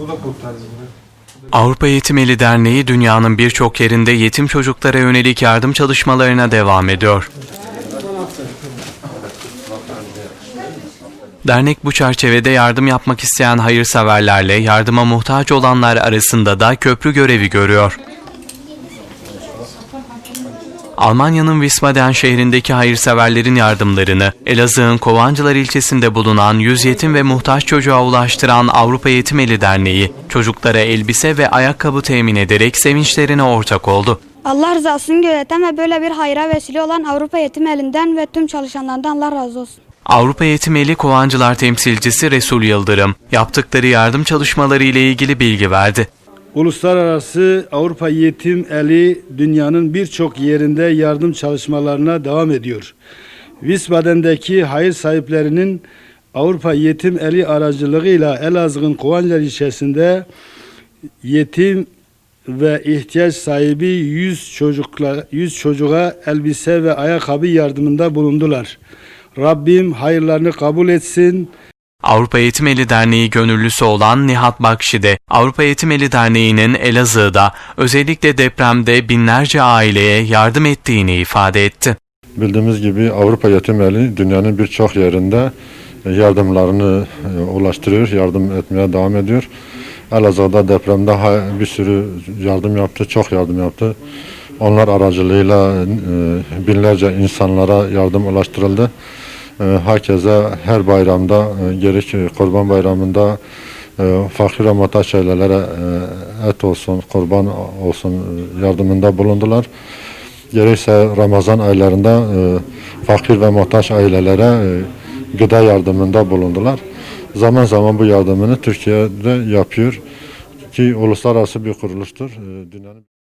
Bu da kurtarıcı. Avrupa Yetim Eli Derneği dünyanın birçok yerinde yetim çocuklara yönelik yardım çalışmalarına devam ediyor. Dernek bu çerçevede yardım yapmak isteyen hayırseverlerle yardıma muhtaç olanlar arasında da köprü görevi görüyor. Almanya'nın Wiesbaden şehrindeki hayırseverlerin yardımlarını Elazığ'ın Kovancılar ilçesinde bulunan 100 yetim ve muhtaç çocuğa ulaştıran Avrupa Yetim Eli Derneği, çocuklara elbise ve ayakkabı temin ederek sevinçlerine ortak oldu. Allah rızasını gözeten ve böyle bir hayra vesile olan Avrupa Yetim Elinden ve tüm çalışanlardan Allah razı olsun. Avrupa Yetim Eli Kovancılar temsilcisi Resul Yıldırım, yaptıkları yardım çalışmaları ile ilgili bilgi verdi. Uluslararası Avrupa Yetim Eli dünyanın birçok yerinde yardım çalışmalarına devam ediyor. Wiesbaden'deki hayır sahiplerinin Avrupa Yetim Eli aracılığıyla Elazığ'ın Kovancar ilçesinde yetim ve ihtiyaç sahibi 100 çocukla 100 çocuğa elbise ve ayakkabı yardımında bulundular. Rabbim hayırlarını kabul etsin. Avrupa Yetim Eli Derneği gönüllüsü olan Nihat Bakşi de Avrupa Yetim Eli Derneği'nin Elazığ'da özellikle depremde binlerce aileye yardım ettiğini ifade etti. Bildiğimiz gibi Avrupa Yetim Eli dünyanın birçok yerinde yardımlarını e, ulaştırıyor, yardım etmeye devam ediyor. Elazığ'da depremde bir sürü yardım yaptı, çok yardım yaptı. Onlar aracılığıyla e, binlerce insanlara yardım ulaştırıldı. E, Herkese her bayramda, e, gerek Kurban Bayramı'nda e, fakir ve muhtaç ailelere e, et olsun, kurban olsun e, yardımında bulundular gerekse Ramazan aylarında e, fakir ve muhtaç ailelere e, gıda yardımında bulundular. Zaman zaman bu yardımını Türkiye'de yapıyor ki uluslararası bir kuruluştur. E, dünyanın